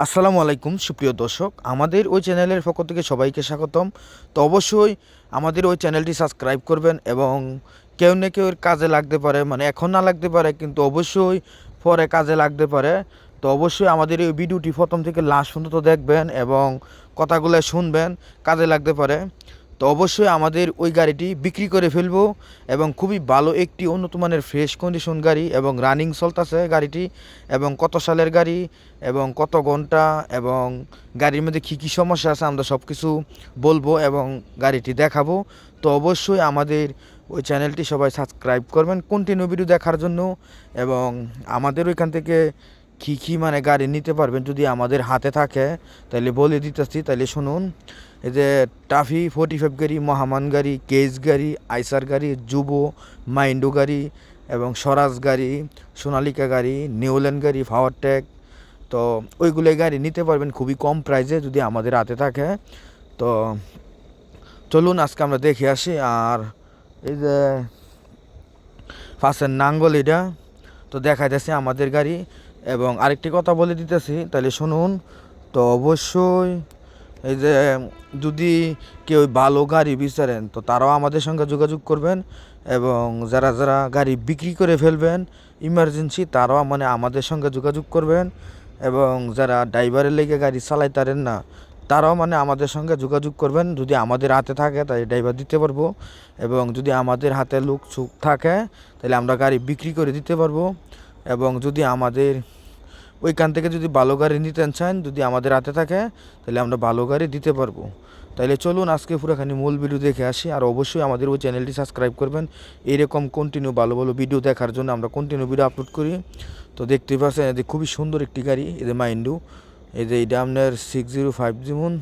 আসসালামু আলাইকুম, সুপ্রিয় দর্শক। আমাদের ওই চ্যানেলের পক্ষ থেকে সবাইকে স্বাগতম। তো অবশ্যই আমাদের ওই চ্যানেলটি সাবস্ক্রাইব করবেন এবং কেউ না কেউ কাজে লাগতে পারে মানে এখন না লাগতে পারে, কিন্তু অবশ্যই পরে কাজে লাগতে পারে। তো অবশ্যই আমাদের এই ভিডিওটি প্রথম থেকে লাস্ট পর্যন্ত দেখবেন এবং কথাগুলো শুনবেন, কাজে লাগতে পারে। তো অবশ্যই আমাদের ওই গাড়িটি বিক্রি করে ফেলব এবং খুবই ভালো একটি উন্নত মানের ফ্রেশ কন্ডিশন গাড়ি এবং রানিং চলতেছে গাড়িটি এবং কত সালের গাড়ি এবং কত ঘণ্টা এবং গাড়ির মধ্যে কী কী সমস্যা আছে আমরা সব কিছু বলব এবং গাড়িটি দেখাবো। তো অবশ্যই আমাদের ওই চ্যানেলটি সবাই সাবস্ক্রাইব করবেন কন্টিনিউ ভিডিও দেখার জন্য এবং আমাদের ওইখান থেকে কী কী মানে গাড়ি নিতে পারবেন যদি আমাদের হাতে থাকে? তাহলে বলে দিতেছি তাহলে শুনুন। এই যে টাফি ফোর্টি ফাইভ গাড়ি মহামান গাড়ি কেস গাড়ি আইসার গাড়ি যুব মাইন্ডো গাড়ি এবং স্বরাজ গাড়ি সোনালিকা গাড়ি নিউল্যান্ড গাড়ি পাওয়ার তো ওইগুলো গাড়ি নিতে পারবেন খুবই কম প্রাইসে যদি আমাদের হাতে থাকে। তো চলুন আজকে আমরা দেখে আসি। আর এই যে ফার্স্টের নাঙ্গল এটা, তো দেখা যাচ্ছে আমাদের গাড়ি। এবং আরেকটি কথা বলে দিতেছি, তাহলে শুনুন। তো অবশ্যই এই যে, যদি কেউ ভালো গাড়ি বিচারেন, তো তারাও আমাদের সঙ্গে যোগাযোগ করবেন এবং যারা যারা গাড়ি বিক্রি করে ফেলবেন ইমার্জেন্সি তারাও মানে আমাদের সঙ্গে যোগাযোগ করবেন এবং যারা ড্রাইভারের লেগে গাড়ি চালাইতারেন না, তারাও মানে আমাদের সঙ্গে যোগাযোগ করবেন। যদি আমাদের হাতে থাকে তাই ড্রাইভার দিতে পারব এবং যদি আমাদের হাতে লোক চুক থাকে, তাহলে আমরা গাড়ি বিক্রি করে দিতে পারব। এবং যদি আমাদের ওইখান থেকে যদি ভালো গাড়ি নিতে চান, যদি আমাদের হাতে থাকে, তাহলে আমরা ভালো গাড়ি দিতে পারব। তাহলে চলুন আজকে পুরোখানি মূল ভিডিও দেখে আসি, আর অবশ্যই আমাদের ওই চ্যানেলটি সাবস্ক্রাইব করবেন। এরকম কন্টিনিউ ভালো ভালো ভিডিও দেখার জন্য আমরা কন্টিনিউ ভিডিও আপলোড করি। তো দেখতে পাচ্ছেন এদের খুবই সুন্দর একটি গাড়ি এদের মাইন্ডু এই যে এটা আপনার সিক্স জিরো ফাইভ জিমুন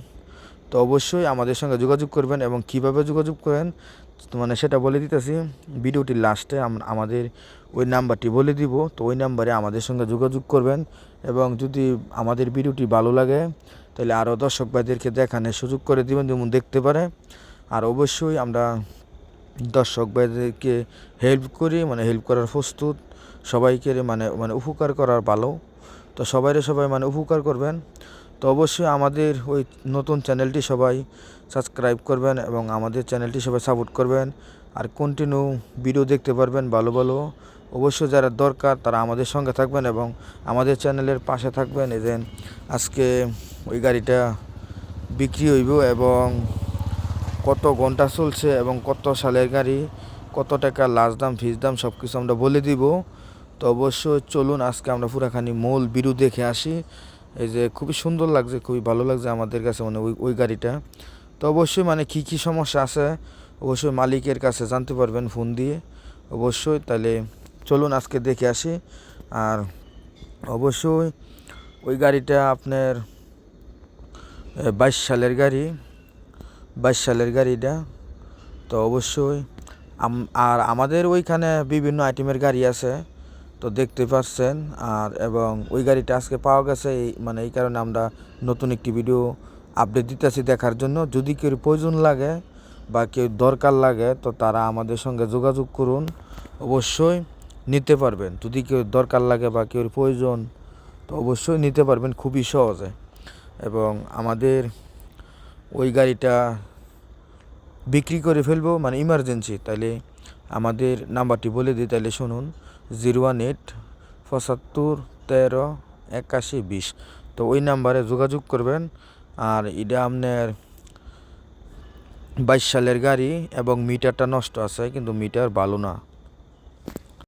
তো অবশ্যই আমাদের সঙ্গে যোগাযোগ করবেন এবং কীভাবে যোগাযোগ করেন মানে সেটা বলে দিতেছি। ভিডিওটির লাস্টে আমাদের ওই নাম্বারটি বলে দিব, তো ওই নাম্বারে আমাদের সঙ্গে যোগাযোগ করবেন এবং যদি আমাদের ভিডিওটি ভালো লাগে, তাহলে আরও দর্শক ভাইদেরকে দেখানোর সুযোগ করে দিবেন যেমন দেখতে পারে। আর অবশ্যই আমরা দর্শক ভাইদেরকে হেল্প করি মানে হেল্প করার প্রস্তুত। সবাইকে মানে মানে উপকার করার ভালো। তো সবাইরে সবাই মানে উপকার করবেন। তো অবশ্যই আমাদের ওই নতুন চ্যানেলটি সবাই সাবস্ক্রাইব করবেন এবং আমাদের চ্যানেলটি সবাই সাপোর্ট করবেন। আর কন্টিনিউ ভিডিও দেখতে পারবেন ভালো ভালো। অবশ্যই যারা দরকার তারা আমাদের সঙ্গে থাকবেন এবং আমাদের চ্যানেলের পাশে থাকবেন। এজেন আজকে ওই গাড়িটা বিক্রি হইব এবং কত ঘণ্টা চলছে এবং কত সালের গাড়ি, কত টাকা লাস্ট দাম ফিজ দাম সব কিছু আমরা বলে দিব। তো অবশ্যই চলুন আজকে আমরা পুরাখানি মূল বিরু দেখে আসি। এই যে খুবই সুন্দর লাগছে, খুবই ভালো লাগছে আমাদের কাছে মানে ওই ওই গাড়িটা। তো অবশ্যই মানে কী কী সমস্যা আছে, অবশ্যই মালিকের কাছে জানতে পারবেন ফোন দিয়ে। অবশ্যই তাহলে চলুন আজকে দেখে আসি। আর অবশ্যই ওই গাড়িটা আপনার বাইশ সালের গাড়ি, বাইশ সালের গাড়িটা। তো অবশ্যই আর আমাদের ওইখানে বিভিন্ন আইটেমের গাড়ি আছে। তো দেখতে পাচ্ছেন আর এবং ওই গাড়িটা আজকে পাওয়া গেছে, এই মানে এই কারণে আমরা নতুন একটি ভিডিও আপডেট দিতেছি দেখার জন্য। যদি কেউ প্রয়োজন লাগে বা কেউ দরকার লাগে, তো তারা আমাদের সঙ্গে যোগাযোগ করুন। অবশ্যই নিতে পারবেন। যদি কেউ দরকার লাগে বা কেউ প্রয়োজন, তো অবশ্যই নিতে পারবেন খুবই সহজে। এবং আমাদের ওই গাড়িটা বিক্রি করে ফেলব মানে ইমার্জেন্সি তাহলে আমাদের নাম্বারটি বলে দিই, তাহলে শুনুন, জিরো ওয়ান এইট পঁচাত্তর তেরো একাশি বিশ। তো ওই নাম্বারে যোগাযোগ করবেন, আর এটা আপনার বাইশ সালের গাড়ি এবং মিটারটা নষ্ট আছে, কিন্তু মিটার ভালো না।